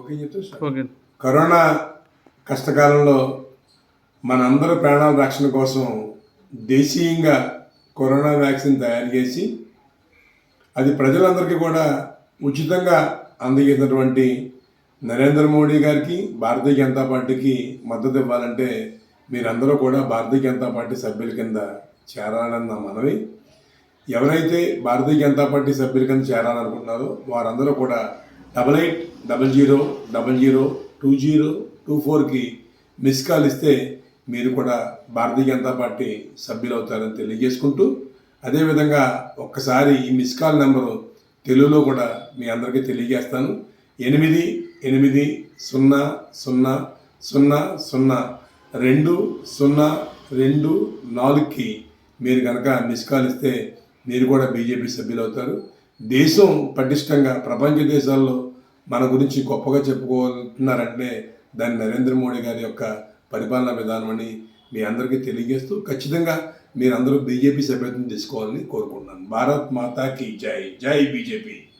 Okay corona కష్టకాలంలో మనందరి ప్రాణాల రక్షణ కోసం దేశీయంగా కరోనా వ్యాక్సిన్ తయారు చేసి అది ప్రజలందరికీ కూడా ఉచితంగా అందజేసినటువంటి నరేంద్ర మోడీ గారికి భారతీయ జనతా పార్టీకి మద్దతు ఇవ్వాలంటే మీరందరూ కూడా భారతీయ జనతా పార్టీ సభ్యుల కింద చేరాలని నా మనవి. ఎవరైతే భారతీయ జనతా పార్టీ సభ్యుల కింద చేరాలనుకుంటున్నారో వారందరూ కూడా double eight double zero double zero two zero two ఫోర్కి మిస్ కాల్ ఇస్తే మీరు కూడా భారతీయ జనతా పార్టీ సభ్యులవుతారని తెలియజేసుకుంటూ అదేవిధంగా ఒక్కసారి ఈ మిస్ కాల్ నెంబరు తెలుగులో కూడా మీ అందరికీ తెలియజేస్తాను. ఎనిమిది ఎనిమిది సున్నా సున్నా సున్నా సున్నా రెండు సున్నా రెండు నాలుగుకి మీరు కనుక మిస్ కాల్ ఇస్తే మీరు కూడా బీజేపీ సభ్యులు అవుతారు దేశం పటిష్టంగా ప్రపంచ దేశాల్లో మన గురించి గొప్పగా చెప్పుకుంటున్నారంటే దాన్ని నరేంద్ర మోడీ గారి యొక్క పరిపాలనా విధానం అని మీ అందరికీ తెలియజేస్తూ ఖచ్చితంగా మీరందరూ బీజేపీ సభ్యత్వం తీసుకోవాలని కోరుకుంటున్నాను. భారత్ మాతాకి జై. జై బీజేపీ.